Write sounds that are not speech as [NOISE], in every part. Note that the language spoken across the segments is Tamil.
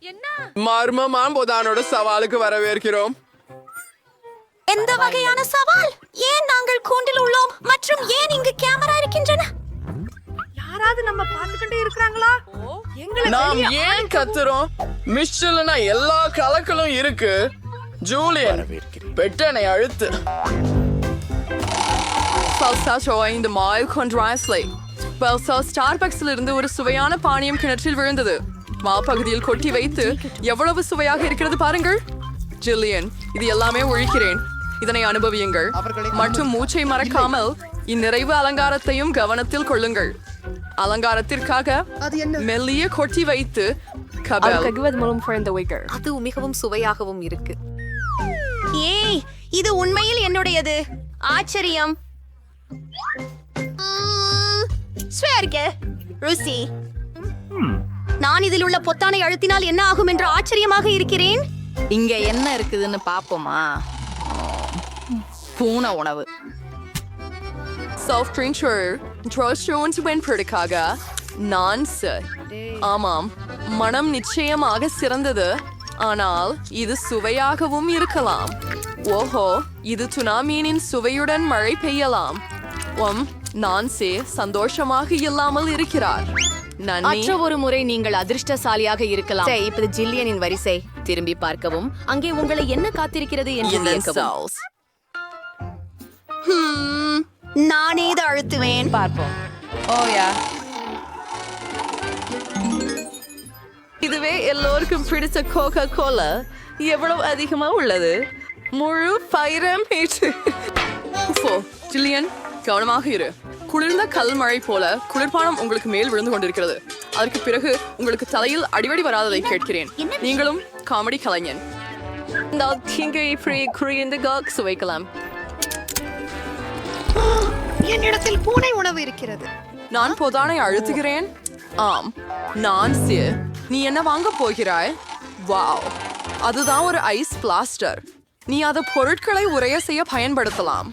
என்ன? மர்மமாம் பொதானோட சவாலுக்கு வரவேற்கிறோம். எந்த வகையான சவால்? ஏன் நாங்கள் கூண்டில் உள்ளோம் மற்றும் ஏன் இங்கு கேமரா இருக்கின்றன? யாராவது நம்ம பாத்துக்கிட்டே இருக்கிறாங்களா? எங்களை நாம் ஏன் கத்துறோம்? மிஷல்னா எல்லா கலக்களும் இருக்கு. ஜூலியன் பெட்டனை அழுத்து. சல்சா இந்த மாயில் கொன்றாஸ்லை பெல்சா ஸ்டார்பக்ஸில் இருந்து ஒரு சுவையான பானியம் கிணற்றில் விழுந்தது. மாப்பகுதியில் கொட்டி வைத்து எவ்வளவு சுவையாக இருக்கிறது பாருங்கள். ஜில்லியன் இது எல்லாமே ஒழிக்கிறேன். இதனை அனுபவியுங்கள். மற்றும் மூச்சை மறக்காமல் இந்நிறைவு அலங்காரத்தையும் கவனத்தில் கொள்ளுங்கள். அலங்காரத்திற்காக மெல்லிய கொட்டி வைத்து அது மிகவும் சுவையாகவும் இருக்கு. ஏய் இது உண்மையில் என்னுடையது? ஆச்சரியம். ருசி. நான் இதில் உள்ள பொத்தானை அழுத்தினால் என்ன ஆகும் என்று ஆச்சரியமாக இருக்கிறேன்? இங்க என்ன இருக்குதுன்னு பாப்போமா? பூனை உணவு. சாஃப்ட் ட்ரிங்க் ட்ரோஸ்டோன்ஸ் வெண்படுக்காக நான் சார் ஆமாம் மனம் நிச்சயமாக சிறந்தது ஆனால் இது சுவையாகவும் இருக்கலாம் ஓஹோ இது துனாமீனின் சுவையுடன் மழை பெய்யலாம் ஒம் நான்சே சந்தோஷமாக இல்லாமல் இருக்கிறார் மற்ற ஒரு முறை நீங்கள் அதிர்ஷ்டசாலியாக இருக்கலாம். சரி, இப்போது ஜில்லியனின் வரிசை. திரும்பி பார்க்கவும். அங்கே உங்களை என்ன காத்திருக்கிறது என்று வியக்கவும். ஹம், நானே இதை அழுத்துவேன். பார்ப்போம். ஓயா இதுவே எல்லோருக்கும் பிடிச்ச கோகா கோலா எவ்வளவு அதிகமா உள்ளது? முழு [LAUGHS] பயிரம் ஜில்லியன் கவனமாக இரு. குளிர்ந்த கல் மழை போல குளிர்பானம் உங்களுக்கு மேல் விழுந்து கொண்டிருக்கிறது. அதற்கு பிறகு உங்களுக்கு தலையில் அடிவடி வராததை கேட்கிறேன். நீங்களும் காமெடி கலைஞன். சுவைக்கலாம். என்னிடத்தில் பூனை உணவு இருக்கிறது. நான் பொதானை அழுத்துகிறேன். ஆம் நான் சிர் நீ என்ன வாங்க போகிறாய்? வாவ் அதுதான் ஒரு ஐஸ் பிளாஸ்டர். நீ அதை பொருட்களை உரைய செய்ய பயன்படுத்தலாம்.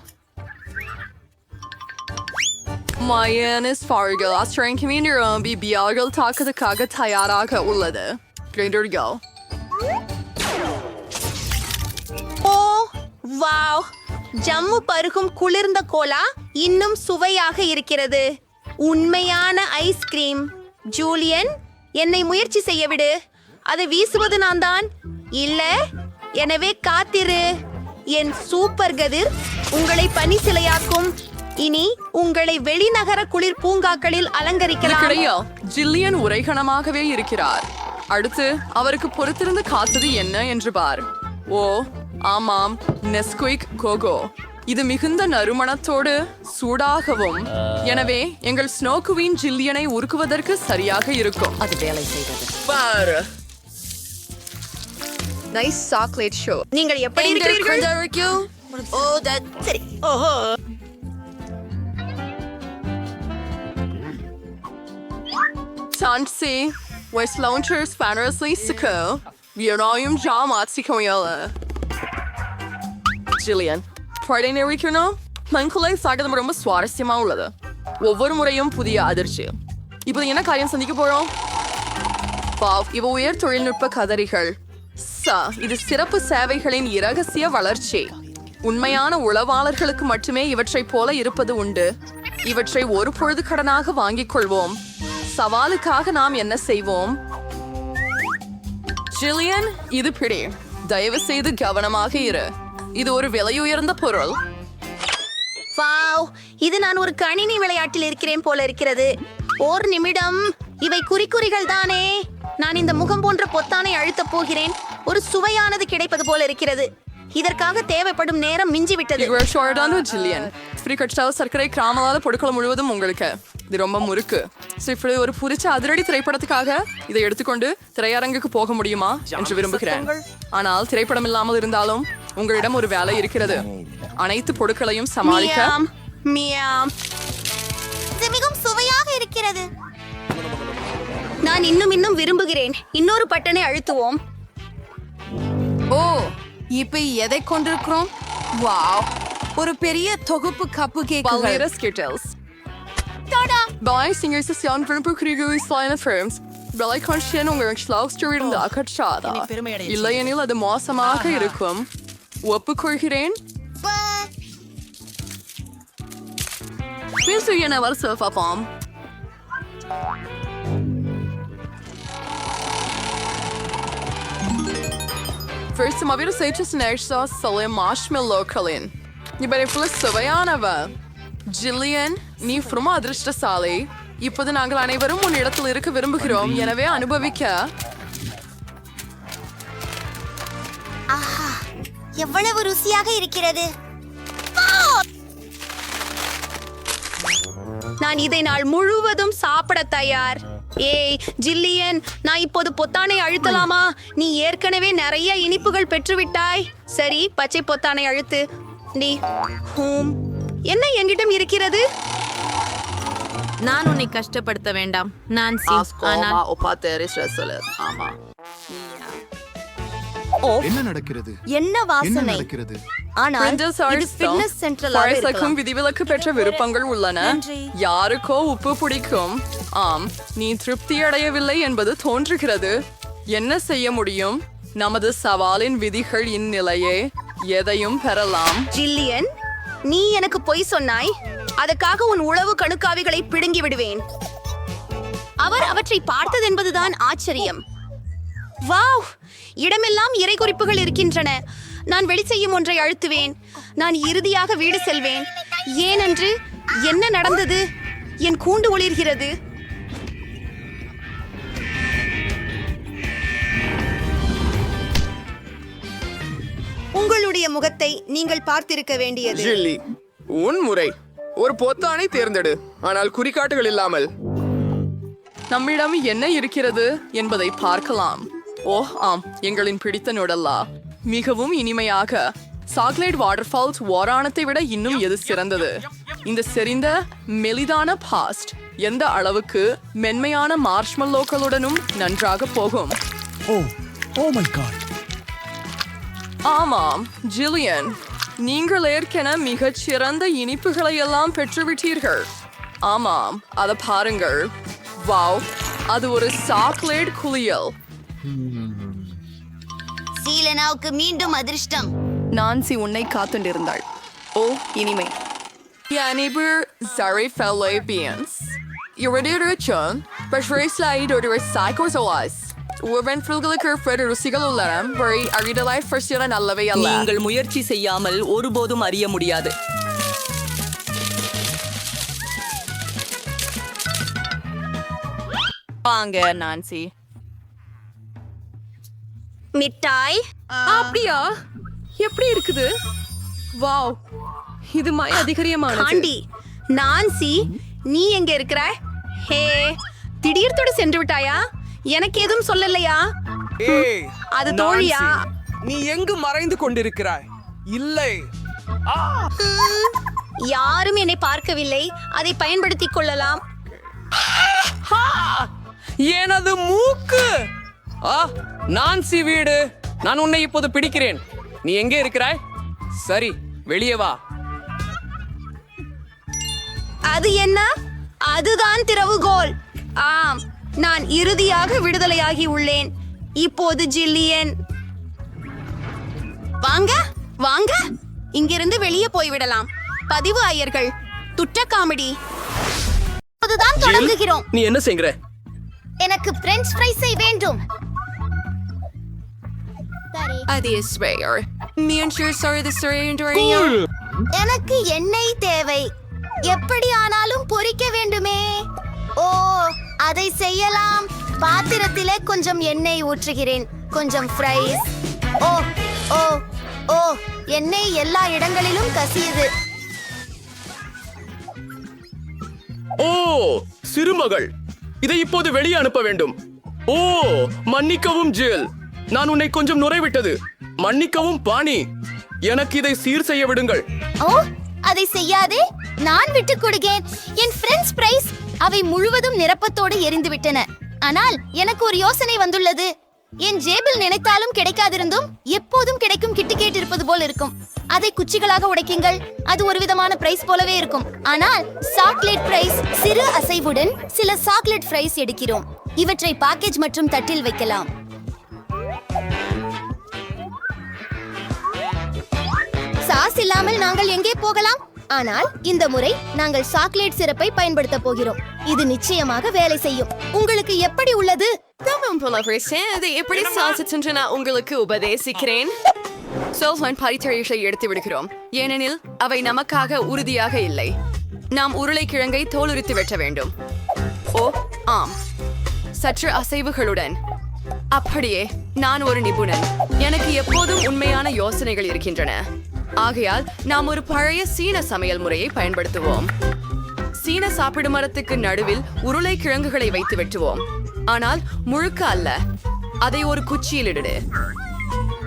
மயனஸ் ஃபார்கள் ஆஸ்திரேலிய நிரம்பி பியார்கள் தாக்குதலுக்காக தயாராக உள்ளது go. ஓ வாவ் ஜம்மு பருகும் குளிர்ந்த கோலா இன்னும் சுவையாக இருக்கிறது உண்மையான ஐஸ்கிரீம் ஜூலியன் என்னை முயற்சி செய்ய விடு அதை வீசுவது நான் தான் இல்ல எனவே காத்திரு என் சூப்பர் கதிர் உங்களை பனி சிலையாக்கும் இனி உங்களை வெளிநகர குளிர் பூங்காக்களில் அலங்கரிக்கலாம். ஜில்லியன் உரைகணமாகவே இருக்கிறார். அடுத்து அவருக்கு பொறுத்திருந்து காத்தது என்ன என்று பார். ஓ ஆமாம் நெஸ்குயிக் கோகோ இது மிகுந்த நறுமணத்தோடு சூடாகவும் எனவே எங்கள் ஸ்னோ குவீன் ஜில்லியனை உருக்குவதற்கு சரியாக இருக்கும். அது வேலை செய்தது. பாரு. நைஸ் சாக்லேட் ஷோ நீங்கள் எப்படி இருக்கிறீர்கள்? ஓ that- சரி. ஓஹோ. Tansi, West Launchers Fannersly Siko, Vionaum Jamat Sikoyala. Jillian, Friday நினைக்கணும் மங்குலை சாகதம் ரொம்ப சுவாரஸ்யமா உள்ளது ஒவ்வொரு முறையும் புதிய அதிர்ச்சி இப்போ என்ன காரியம் சந்திக்க போகிறோம் வாவ் இவ உயர் தொழில்நுட்ப கதறிகள் ச இது சிறப்பு சேவைகளின் இரகசிய வளர்ச்சி உண்மையான உளவாளர்களுக்கு மட்டுமே இவற்றைப் போல இருப்பது உண்டு இவற்றை ஒரு பொழுது கடனாக வாங்கிக் கொள்வோம் சவாலுக்காக நாம் என்ன செய்வோம் ஜில்லியன் இது பிடி தயவு செய்து கவனமாக இரு இது ஒரு விலையுயர்ந்த பொருள் வாவ் இது நான் ஒரு கணினி விளையாட்டில் இருக்கிறேன் போல இருக்கிறது ஓர் நிமிடம் இவை குறிக்குறிகள் தானே நான் இந்த முகம் போன்ற பொத்தானை அழுத்தப் போகிறேன் ஒரு சுவையானது கிடைப்பது போல இருக்கிறது இதற்காக தேவைப்படும் நேரம் மிஞ்சி விட்டது சர்க்கரை கிராமலாத பொருட்கள் முழுவதும் உங்களுக்கு இது ரொம்ப முறுக்கு. ஸோ இப்படி ஒரு புரிச்ச அதிரடி திரைப்படத்துக்காக இதை எடுத்துக்கொண்டு திரையரங்குக்கு போக முடியுமா என்று விரும்புகிறேன். ஆனால் திரைப்படம் இல்லாமல் இருந்தாலும் உங்களிடம் ஒரு வேலை இருக்கிறது. அனைத்து பொருட்களையும் சமாளிக்க இது மிகவும் சுவையாக இருக்கிறது. நான் இன்னும் இன்னும் விரும்புகிறேன். இன்னொரு பட்டனை அழுத்துவோம். ஓ இப்ப எதை கொண்டிருக்கிறோம்? வாவ். ஒரு பெரிய தொகுப்பு cup Bye, singer Sion Belastingers is Jan Verboekrugo i Slime Firms. Bella konstjenungen slagsturinden akatshada. Illayanila de masamaka irukum. Wappu kurkiren. We'll see you never surf up on. First, uma to sei chesnech sauce, salé marshmallow kalin. You better fillë së vëjanëve. Jillian, நீ ஃப்ரம் அதிர்ஷ்டசாலி இப்போது நாங்கள் அனைவரும் உன் இடத்தில் இருக்க விரும்புகிறோம். எனவே அனுபவிக்க. ஆஹா எவ்வளவு ருசியாக இருக்கிறது. நான் இதை நாள் முழுவதும் சாப்பிட தயார். ஏய் ஜில்லியன் நான் இப்போது பொத்தானை அழுத்தலாமா? நீ ஏற்கனவே நிறைய இனிப்புகள் பெற்றுவிட்டாய். சரி பச்சை பொத்தானை அழுத்து. நீ ஹூம். என்ன என்கிட்டம் இருக்கிறது? நான் உன்னை கஷ்டப்படுத்த வேண்டாம். நான் ஆமா ஒப்பாத்தேரி ஸ்ட்ரெஸ்ல ஆமா. என்ன நடக்கிறது? என்ன என்ன வாசனை? நடக்கிறது? ஆனால் ஃபிட்னஸ் சென்ட்ரலாக விதிவிலக்கு பெற்ற விருப்பங்கள் உள்ளன. யாருக்கோ உப்பு பிடிக்கும். ஆம் நீ திருப்தி அடையவில்லை என்பது தோன்றுகிறது. என்ன செய்ய முடியும்? நமது சவாலின் விதிகள் இந்நிலையே. எதையும் பெறலாம். ஜில்லியன் நீ எனக்கு பொய் சொன்னாய். அதற்காக உன் உழவு கணுக்காவிகளை பிடுங்கி விடுவேன். அவர் அவற்றை பார்த்தது என்பதுதான் ஆச்சரியம். வாவ்! இடமெல்லாம் இறை குறிப்புகள் இருக்கின்றன. நான் வெளி செய்யும் ஒன்றை அழுத்துவேன். நான் இறுதியாக வீடு செல்வேன். ஏனென்று என்ன நடந்தது? என் கூண்டு ஒளிர்கிறது. உங்களுடைய முகத்தை நீங்கள் பார்த்திருக்க வேண்டியது. ஜில்லி உன் முறை. ஒரு பொத்தானை தேர்ந்தெடு. ஆனால் குறிகாட்டுகள் இல்லாமல். நம்மிடம் என்ன இருக்கிறது என்பதை பார்க்கலாம். ஓ ஆம் எங்களின் பிடித்த நுடல்லா. மிகவும் இனிமையாக சாக்லேட் வாட்டர்ஃபால்ஸ் ஓராணத்தை விட இன்னும் எது சிறந்தது? இந்த செறிந்த மெலிதான பாஸ்ட் எந்த அளவுக்கு மென்மையான மார்ஷ்மல்லோக்களுடனும் நன்றாக போகும்? Oh oh my god. ஆமாம் ஜில்லியன். நீங்கள் ஏற்கென மிகச் சிறந்த இனிப்புகளை எல்லாம் பெற்றுவிட்டீர்கள். ஆமாம் அதை பாருங்கள். வாவ் அது ஒரு சாக்லேட் குளியல். சீலனாவுக்கு மீண்டும் அதிர்ஷ்டம். நான்சி உன்னை காத்துண்டிருந்தாள் ஓ இனிமை. Janiber Zari Falabians. Irradiation, Bashraslide or the Psychozoas. உவன்ஃபுல்களுக்கு பிற ருசிகள் உள்ளன வழி அறிதலாய் ஃபர்ஸ்டில நல்லவை அல்ல. நீங்கள் முயற்சி செய்யாமல் ஒருபோதும் அறிய முடியாது. வாங்க நான்சி. மிட்டாய்? அப்படியா? எப்படி இருக்குது? வாவ் இது மய அதிகரியமானது. காண்டி நான்சி நீ எங்க இருக்கிற ஹே திடீர்த்தோடு சென்று விட்டாயா? எனக்கு எதுவும் சொல்லலையா? ஏய் அது தோழியா? நீ எங்கு மறைந்து கொண்டிருக்கிறாய்? இல்லை. யாரும் என்னை பார்க்கவில்லை. அதை பயன்படுத்திக் கொள்ளலாம். எனது மூக்கு. ஆ நான்சி வீடு. நான் உன்னை இப்போது பிடிக்கிறேன். நீ எங்கே இருக்கிறாய்? சரி வெளியே வா. அது என்ன? அதுதான் திறவுகோல். ஆம். நான் இறுதியாக விடுதலையாகி உள்ளேன். இப்போது ஜில்லியன். வாங்க வாங்க. இங்கிருந்து வெளியே போய்விடலாம் பதிவு ஐயர்கள் துட்ட காமெடி அதுதான் தொடங்குகிறோம். நீ என்ன செய்கிற? எனக்கு பிரெஞ்ச் ஃப்ரைஸை வேண்டும். அது ஸ்வேயர் மியன்ஷர் சாரி தி சரி எனக்கு எண்ணெய் தேவை. எப்படி ஆனாலும் பொரிக்க வேண்டுமே. ஓ அதை செய்யலாம். பாத்திரத்திலே கொஞ்சம் எண்ணெய் ஊற்றுகிறேன். கொஞ்சம் ஃப்ரைஸ் ஓ ஓ ஓ எண்ணெய் எல்லா இடங்களிலும் கசியுது. ஓ சிறுமகள். இதை இப்போது வெளியே அனுப்ப வேண்டும். ஓ மன்னிக்கவும் ஜில். நான் உன்னை கொஞ்சம் நுரைவிட்டது. மன்னிக்கவும் பாணி. எனக்கு இதை சீர் செய்ய விடுங்கள். ஓ அதை செய்யாதே. நான் விட்டுக் கொடுக்கிறேன் என் ஃப்ரெண்ட்ஸ் பிரைஸ் அவை முழுவதும் நிரப்பத்தோடு எரிந்துவிட்டன. ஆனால் எனக்கு ஒரு யோசனை வந்துள்ளது. என் ஜேபில் நினைத்தாலும் கிடைக்காதிருந்தும் எப்போதும் கிடைக்கும் கிட்டு கேட்டிருப்பது போல் இருக்கும். அதை குச்சிகளாக உடைக்குங்கள். அது ஒரு விதமான பிரைஸ் போலவே இருக்கும். ஆனால் சாக்லேட் பிரைஸ் சிறு அசைவுடன் சில சாக்லேட் பிரைஸ் எடுக்கிறோம். இவற்றை பேக்கேஜ் மற்றும் தட்டில் வைக்கலாம். சாஸ் இல்லாமல் நாங்கள் எங்கே போகலாம்? ஆனால் இந்த முறை நாங்கள் சாக்லேட் சிறப்பை பயன்படுத்த போகிறோம். இது நிச்சயமாக வேலை செய்யும். உங்களுக்கு எப்படி உள்ளது? தவம் புலவரசே அதை எப்படி சாதிச்சென்று நான் உங்களுக்கு உபதேசிக்கிறேன்? சோல்ஃபன் பரித்தழிகளை எடுத்து விடுகிறோம். ஏனெனில் அவை நமக்காக உறுதியாக இல்லை. நாம் உருளைக்கிழங்கை தோலுரித்து வெட்ட வேண்டும். ஓ ஆம். சற்று அசைவுகளுடன். அப்படியே நான் ஒரு நிபுணன். எனக்கு எப்போதும் உண்மையான யோசனைகள் இருக்கின்றன. ஆகையால் நாம் ஒரு பழைய சீன சமையல் முறையை பயன்படுத்துவோம். சீன சாப்பிடு மரத்துக்கு நடுவில் உருளைக்கிழங்குகளை வைத்து வெட்டுவோம். ஆனால் முழுக்க அல்ல. அதை ஒரு குச்சியில் இடு.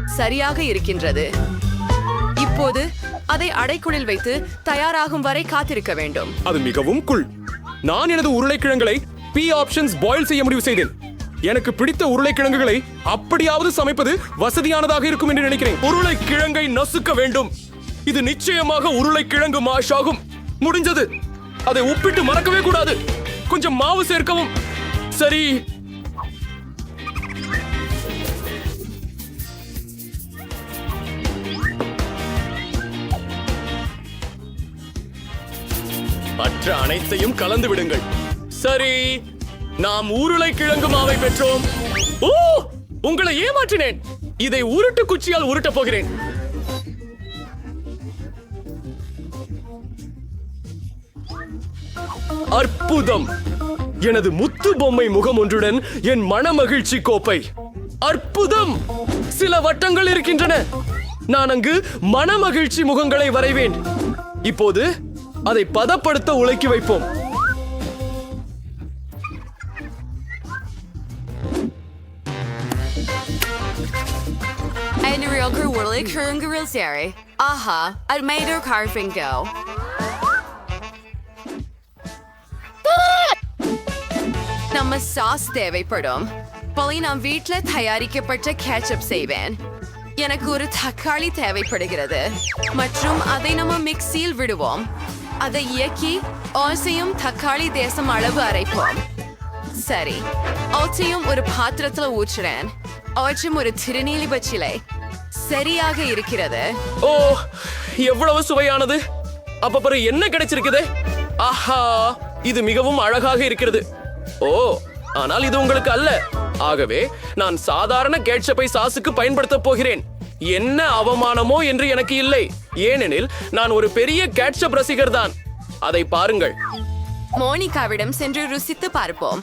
சரியாக இருக்கின்றது. இப்போது அதை அடைக்குழில் வைத்து தயாராகும் வரை காத்திருக்க வேண்டும். அது மிகவும் குள் நான் எனது உருளைக்கிழங்களை பி ஆப்ஷன்ஸ் பாயில் செய்ய முடிவு செய்தேன். எனக்கு பிடித்த உருளைக்கிழங்குகளை அப்படியாவது சமைப்பது வசதியானதாக இருக்கும் என்று நினைக்கிறேன். உருளைக்கிழங்கை நசுக்க வேண்டும். இது நிச்சயமாக உருளைக்கிழங்கு மாஷ் ஆகும் முடிஞ்சது. அதை உப்பிட்டு மறக்கவே கூடாது. கொஞ்சம் மாவு சேர்க்கவும். சரி. மற்ற அனைத்தையும் கலந்து விடுங்கள். சரி. நாம் உருளைக்கிழங்கு மாவை பெற்றோம். ஓ உங்களை ஏமாற்றினேன். இதை உருட்டு குச்சியால் உருட்டப் போகிறேன். அற்புதம். எனது முத்து பொம்மை முகம் ஒன்றுடன் என் மனமகிழ்ச்சி கோப்பை. அற்புதம். சில வட்டங்கள் இருக்கின்றன. நான் அங்கு மனமகிழ்ச்சி முகங்களை வரைவேன். இப்போது அதை பதப்படுத்த உழைக்கி வைப்போம். Einriogur Aha, I made her carving go. நம்ம சாஸ் தேவைப்படும் பழி நான் வீட்டில் தயாரிக்கப்பட்ட கேச்சப் செய்வேன் எனக்கு ஒரு தக்காளி தேவைப்படுகிறது மற்றும் அதை நம்ம மிக்சியில் விடுவோம் அதை இயக்கி ஓசையும் தக்காளி தேசம் அளவு அரைப்போம் சரி ஆச்சையும் ஒரு பாத்திரத்துல ஊற்றுறேன் ஓச்சும் ஒரு திருநீலி பச்சிலை சரியாக இருக்கிறது. ஓ எவ்வளவு சுவையானது. அப்ப பிறகு என்ன கிடைச்சிருக்குது? ஆஹா இது மிகவும் அழகாக இருக்கிறது. ஓ ஆனால் இது உங்களுக்கு அல்ல. ஆகவே நான் சாதாரண கேட்சப்பை சாஸுக்கு பயன்படுத்தப் போகிறேன். என்ன அவமானமோ என்று எனக்கு இல்லை. ஏனெனில் நான் ஒரு பெரிய கேட்சப் ரசிகர் தான் அதை பாருங்கள். மோனிகாவிடம் சென்று ருசித்து பார்ப்போம்.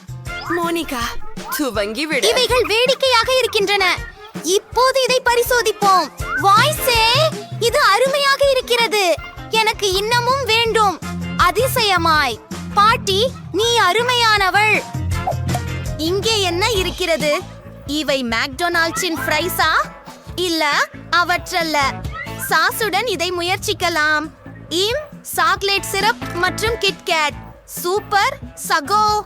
மோனிகா துவங்கி விடு இவைகள் வேடிக்கையாக இருக்கின்றன. இப்போது இதை பரிசோதிப்போம். வாய்ஸே இது அருமையாக இருக்கிறது. எனக்கு இன்னமும் வேண்டும். அதிசயமாய். பாட்டி நீ அருமையானவள். இங்கே என்ன இருக்கிறது? இவை மேக்டொனால்ட்ஸின் ஃப்ரைஸா? இல்ல அவற்றல்ல. சாஸுடன் இதை முயற்சிக்கலாம். இம் சாக்லேட் சிரப் மற்றும் கிட்கேட். சூப்பர் சகோ.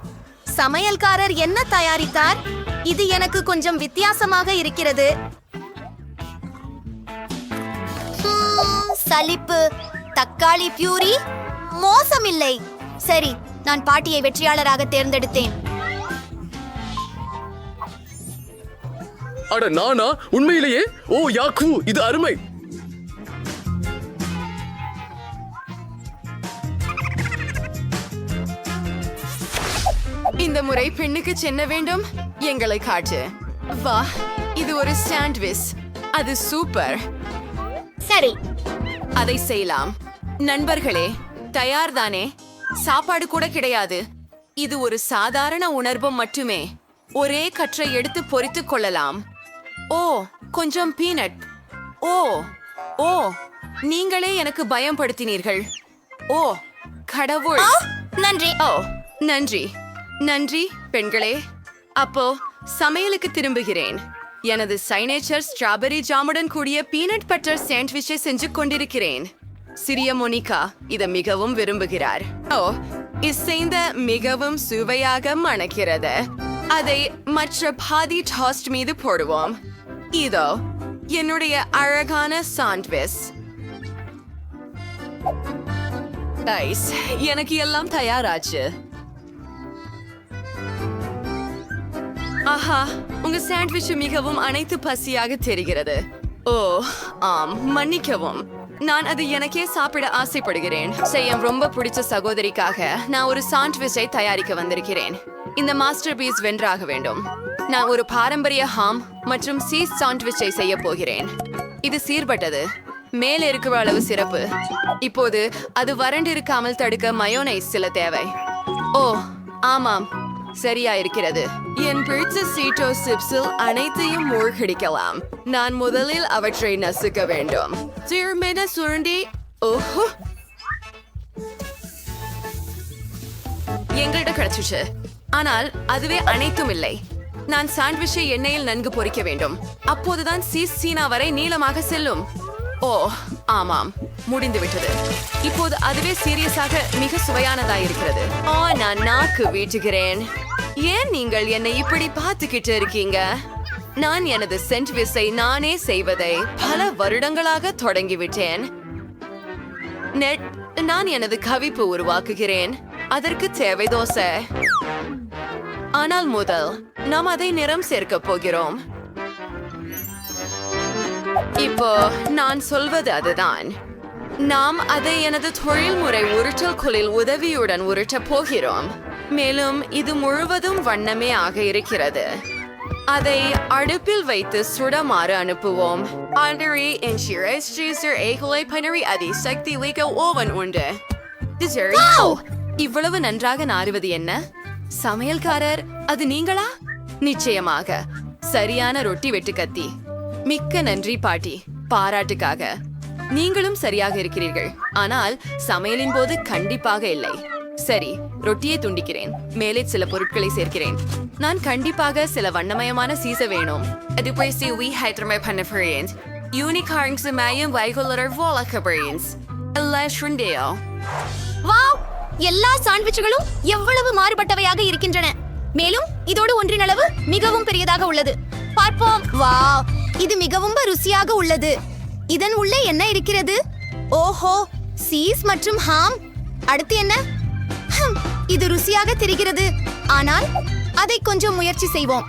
சமையல்காரர் என்ன தயாரித்தார்? இது எனக்கு கொஞ்சம் வித்தியாசமாக இருக்கிறது. சலிப்பு தக்காளி பியூரி மோசமில்லை. சரி நான் பாட்டியை வெற்றியாளராக தேர்ந்தெடுத்தேன். அட நானா? உண்மையிலேயே? ஓ யாக்கு இது அருமை. முறை பெண்ணுக்கு சென்ன வேண்டும்? எங்களை காட்டு. வா இது ஒரு சாண்ட்விச். அது சூப்பர். சரி. அதை செய்யலாம். நண்பர்களே தயார்தானே? சாப்பாடு கூட கிடையாது. இது ஒரு சாதாரண உணர்வு மட்டுமே. ஒரே கற்றை எடுத்து பொரித்துக் கொள்ளலாம். ஓ கொஞ்சம் பீனட். ஓ ஓ நீங்களே எனக்கு பயம்படுத்தினீர்கள். ஓ கடவுள். நன்றி. ஓ நன்றி. நன்றி பெண்களே. அப்போ சமையலுக்கு திரும்புகிறேன். எனது சைனேச்சர் ஸ்ட்ராபெரி ஜாமுடன் கூடிய பீனட் பட்டர் சாண்ட்விச்சை செஞ்சு கொண்டிருக்கிறேன். சிறிய மோனிகா இதை மிகவும் விரும்புகிறார். ஓ இசைந்த மிகவும் சுவையாக மணக்கிறது. அதை மற்ற பாதி டாஸ்ட் மீது போடுவோம். இதோ என்னுடைய அழகான சாண்ட்விச் எனக்கு எல்லாம் தயாராச்சு. ஆஹா உங்க சாண்ட்விச் மிகவும் அனைத்து பசியாக தெரிகிறது. ஓ ஆம் மன்னிக்கவும். நான் அது எனக்கே சாப்பிட ஆசைப்படுகிறேன். செய்யம் ரொம்ப பிடிச்ச சகோதரிக்காக நான் ஒரு சாண்ட்விச்சை தயாரிக்க வந்திருக்கிறேன். இந்த மாஸ்டர் பீஸ் வென்றாக வேண்டும். நான் ஒரு பாரம்பரிய ஹாம் மற்றும் சீஸ் சாண்ட்விச்சை செய்ய போகிறேன். இது சீர்பட்டது. மேல இருக்கிற அளவு சிறப்பு. இப்போது அது வறண்டிருக்காமல் தடுக்க மயோனைஸ் சில தேவை. ஓ ஆமாம். சரியா இருக்கிறது என் பிடிச்ச சீட்டோ சிப்ஸில் அனைத்தையும் மூழ்கடிக்கலாம். நான் முதலில் அவற்றை நசுக்க வேண்டும். சீர்மென சுருண்டி ஓஹோ. எங்கள்கிட்ட கிடைச்சிச்சு. ஆனால் அதுவே அனைத்தும் இல்லை. நான் சாண்ட்விச்சை எண்ணெயில் நன்கு பொறிக்க வேண்டும். அப்போதுதான் சீஸ் சீனா வரை நீளமாக செல்லும். ஓ ஆமாம். முடிந்து விட்டது இப்போது அதுவே சீரியஸாக மிக சுவையானதாக இருக்கிறது ஓ நான் நாக்கு வீட்டுகிறேன். ஏன் நீங்கள் என்னை இப்படி பார்த்துக்கிட்டு இருக்கீங்க? நான் எனது சென்ட்விஸை நானே செய்வதை பல வருடங்களாக தொடங்கிவிட்டேன். நெட் நான் எனது கவிப்பு உருவாக்குகிறேன். அதற்கு தேவை தோசை. ஆனால் முதல் நாம் அதை நிறம் சேர்க்க போகிறோம். இப்போ நான் சொல்வது அதுதான். நாம் அதை எனது தொழில்முறை உருட்டல் குளில் உதவியுடன் உருட்டப் போகிறோம். மேலும் இது முழுவதும் வண்ணமே ஆக இருக்கிறது. அதை அடுப்பில் வைத்து சுடமாறு அனுப்புவோம். ஆண்டரி என் ஷிரஸ் ஜீசர் ஏகுலை பனரி அதி சக்தி லிக ஓவன் உண்டு. இவ்வளவு நன்றாக நாறுவது என்ன? சமையல்காரர் அது நீங்களா? நிச்சயமாக. சரியான ரொட்டி வெட்டு கத்தி மிக்க நன்றி பாட்டி. பாராட்டுக்காக. நீங்களும் சரியாக இருக்கிறீர்கள். ஆனால் சமையலின் போது கண்டிப்பாக இல்லை. சரி ரொட்டியை துண்டிக்கிறேன். மேலே சில பொருட்களை சேர்க்கிறேன். நான் கண்டிப்பாக சில வண்ணமயமான சீச வேணும். அது போய் சி வி ஹைட்ரமை பண்ண போறேன் யூனிகார்ன்ஸ் மயம் வைகுலர் brains எல்லாம் சுண்டேயோ வாவ்! எல்லா சாண்ட்விச்சுகளும் எவ்வளவு மாறுபட்டவையாக இருக்கின்றன. மேலும் இதோடு ஒன்றின் அளவு மிகவும் பெரியதாக உள்ளது. பார்ப்போம். வாவ்! இது மிகவும் ருசியாக உள்ளது. இதன் உள்ளே என்ன இருக்கிறது? ஓஹோ சீஸ் மற்றும் ஹாம். அடுத்து என்ன? ஹம், இது ருசியாக தெரிகிறது. ஆனால் அதை கொஞ்சம் முயற்சி செய்வோம்.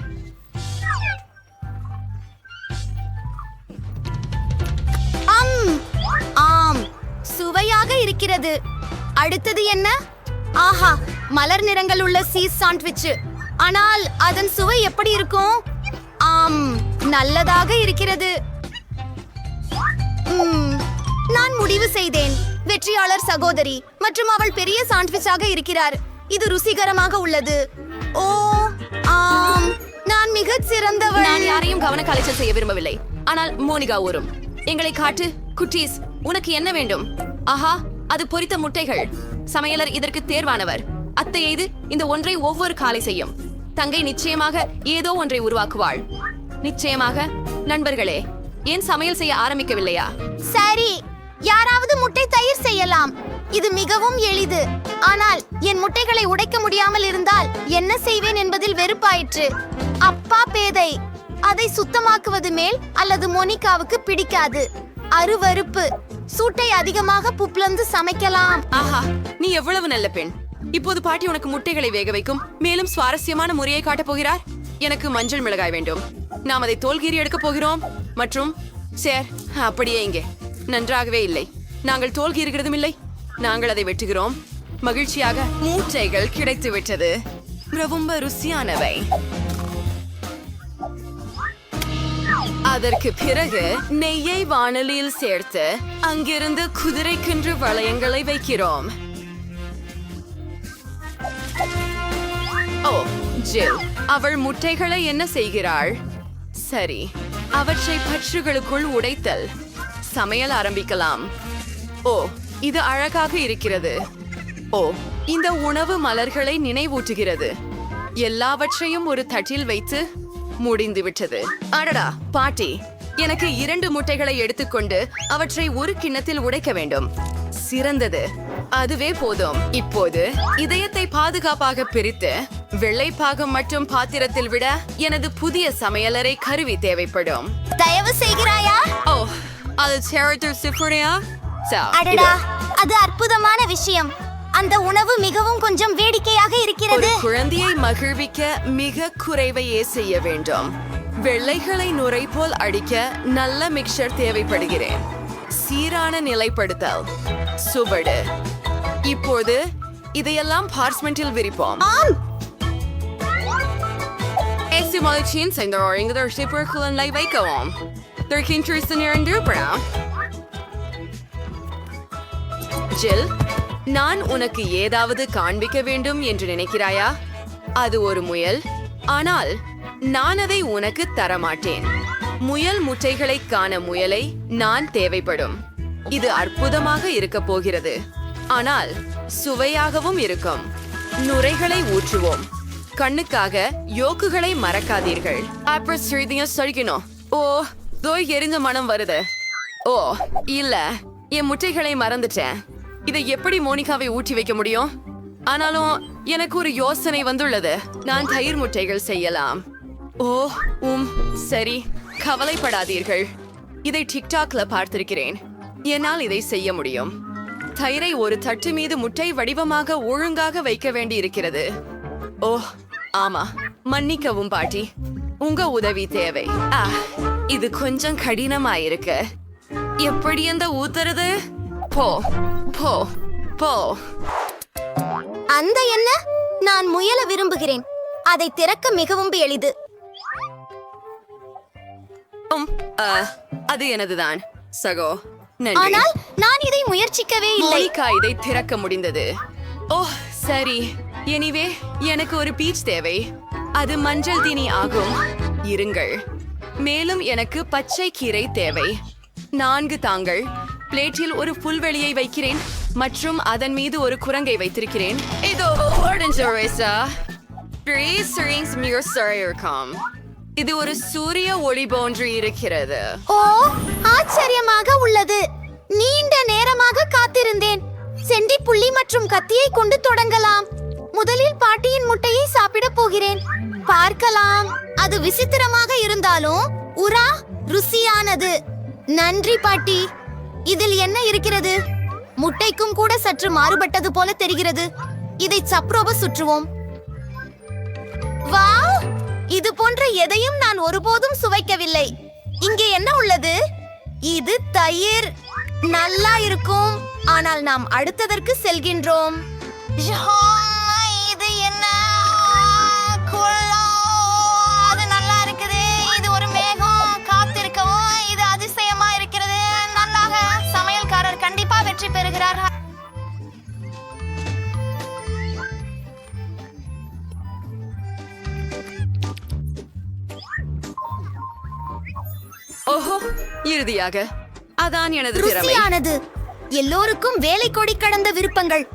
அம் ஆம் சுவையாக இருக்கிறது. அடுத்தது என்ன? ஆஹா மலர் நிறங்கள் உள்ள சீஸ் சாண்ட்விச் ஆனால் அதன் சுவை எப்படி இருக்கும்? ஆம். நல்லதாக இருக்கிறது. நான் முடிவு செய்தேன். வெற்றியாளர் சகோதரி மற்றும் அவள் பெரிய சாண்ட்விச்சாக இருக்கிறார். இது ருசிகரமாக உள்ளது. ஓ ஆம். நான் மிகச் சிறந்தவள். நான் யாரையும் கவன கலைச்சல் செய்ய விரும்பவில்லை. ஆனால் மோனிகா ஊரும் எங்களை காட்டு குட்டீஸ் உனக்கு என்ன வேண்டும்? ஆஹா அது பொரித்த முட்டைகள். சமையலர் இதற்கு தேர்வானவர். அத்தை இது இந்த ஒன்றை ஒவ்வொரு காலை செய்யும். தங்கை நிச்சயமாக ஏதோ ஒன்றை உருவாக்குவாள். நிச்சயமாக. நண்பர்களே ஏன் சமையல் செய்ய ஆரம்பிக்கவில்லையா? சரி யாராவது முட்டை தயிர் செய்யலாம். இது மிகவும் எளிது. ஆனால் என் முட்டைகளை உடைக்க முடியாமல் இருந்தால் என்ன செய்வேன் என்பதில் வெறுப்பாயிற்று. அப்பா பேதை. அதை சுத்தமாக்குவது மேல் அல்லது மோனிகாவுக்கு பிடிக்காது. அருவருப்பு. சூட்டை அதிகமாக புப்ளந்து சமைக்கலாம். ஆஹா நீ எவ்வளவு நல்ல பெண். இப்போது பாட்டி உனக்கு முட்டைகளை வேக வைக்கும் மேலும் சுவாரஸ்யமான முறையை காட்டப் போகிறார். எனக்கு மஞ்சள் மிளகாய் வேண்டும். நாம் அதை தோல்கீறி எடுக்கப் போகிறோம். மற்றும் சேர் அப்படியே இங்கே. நன்றாகவே இல்லை. நாங்கள் தோல்கீறுகிறதும் இல்லை. நாங்கள் அதை வெட்டுகிறோம். மகிழ்ச்சியாக மூட்டைகள் கிடைத்து விட்டது ரொம்ப ருசியானவை. அதற்கு பிறகு நெய்யை வானலியில் சேர்த்து அங்கிருந்து குதிரைக்கின்று வளையங்களை வைக்கிறோம். ஓ ஜில். அவள் முட்டைகளை என்ன செய்கிறாள் சரி அவற்றை பற்றுகளுக்குள் உடைத்தல். சமையல் ஆரம்பிக்கலாம். ஓ இது அழகாக இருக்கிறது. ஓ இந்த உணவு மலர்களை நினைவூட்டுகிறது. எல்லாவற்றையும் ஒரு தட்டில் வைத்து முடிந்து விட்டது அடடா பாட்டி எனக்கு இரண்டு முட்டைகளை எடுத்துக்கொண்டு அவற்றை ஒரு கிண்ணத்தில் உடைக்க வேண்டும். சிறந்தது. அதுவே போதும். இப்போது இதயத்தை பாதுகாப்பாக பிரித்து வெள்ளை பாகம் மற்றும் பாத்திரத்தில் விட எனது புதிய சமையலறை கருவி தேவைப்படும். தயவு செய்கிறாயா? ஓ அது சேரத்தர் சிஃபுரியா அடடா அது அற்புதமான விஷயம். அந்த உணவு மிகவும் கொஞ்சம் வேடிக்கையாக இருக்கிறது. குழந்தையை மகிழ்விக்க மிக குறைவையே செய்ய வேண்டும். வெள்ளைகளை நுரை போல் அடிக்க நல்ல மிக்சர் தேவைப்படுகிறேன். சீரான நிலைப்படுத்தல். சுவடு. இப்போது இதையெல்லாம் பார்ச்மெண்டில் விரிப்போம். ஆம் Esse maletim sem dar ordem da reciprocal lei வைக்கவும் ஜில் நான் உனக்கு ஏதாவது காண்பிக்க வேண்டும் என்று நினைக்கிறாயா அது ஒரு முயல் ஆனால் நான் அதை உனக்கு தரமாட்டேன் முயல் முட்டைகளை காண முயலை நான் தேவைப்படும் இது அற்புதமாக இருக்க போகிறது ஆனால் சுவையாகவும் இருக்கும் நுரைகளை ஊற்றுவோம் கண்ணுக்காக யோக்குகளை மறக்காதீர்கள். அப்புறம் சிறிதையும் சொல்லிக்கணும் ஓ தோ எரிஞ்ச மனம் வருது. ஓ இல்ல என் முட்டைகளை மறந்துட்டேன். இதை எப்படி மோனிகாவை ஊற்றி வைக்க முடியும்? ஆனாலும் எனக்கு ஒரு யோசனை வந்துள்ளது. நான் தயிர் முட்டைகள் செய்யலாம். ஓ உம் சரி. கவலைப்படாதீர்கள். இதை டிக்டாக்ல பார்த்திருக்கிறேன். என்னால் இதை செய்ய முடியும். தயிரை ஒரு தட்டு மீது முட்டை வடிவமாக ஒழுங்காக வைக்க வேண்டி இருக்கிறது ஓ ஆமா. மன்னிக்கவும் பாட்டி. உங்க உதவி தேவை. ஆ இது கொஞ்சம் கடினமாயிருக்கு. எப்படி அந்த ஊத்துறது? போ போ போ. அந்த என்ன? நான் முயல விரும்புகிறேன். அதை திறக்க மிகவும் எளிது. அது எனதுதான். சகோ ஆனால் நான் இதை முயற்சிக்கவே இல்லை. இதை திறக்க முடிந்தது. ஓ சரி. எனிவே எனக்கு ஒரு பீச் தேவை. அது மஞ்சள் தீனி ஆகும். இருங்கள். மேலும் எனக்கு பச்சை கீரை தேவை. நான்கு தாங்கள். பிளேட்டில் ஒரு புல்வெளியை வைக்கிறேன். மற்றும் அதன் மீது ஒரு குரங்கை வைத்திருக்கிறேன். இதோ இருக்கும் இது ஒரு சூரிய ஒளி போன்று இருக்கிறது. ஓ ஆச்சரியமாக உள்ளது. நீண்ட நேரமாக காத்திருந்தேன். செண்டி புள்ளி மற்றும் கத்தியை கொண்டு தொடங்கலாம். முதலில் பாட்டியின் முட்டையை சாப்பிட போகிறேன். பார்க்கலாம். அது விசித்திரமாக இருந்தாலும் உரா ருசியானது. நன்றி பாட்டி. இதில் என்ன இருக்கிறது? முட்டைக்கும் கூட சற்று மாறுபட்டது போல தெரிகிறது. இதை சப்ரோப சுற்றுவோம். வாவ்! இது போன்ற எதையும் நான் ஒருபோதும் சுவைக்கவில்லை. இங்கே என்ன உள்ளது? இது தயிர். நல்லா இருக்கும். ஆனால் நாம் அடுத்ததற்கு செல்கின்றோம். ஓஹோ இறுதியாக. அதான் எனது திறமை. ருசியானது. எல்லோருக்கும் வேலை கொடி கடந்த விருப்பங்கள்.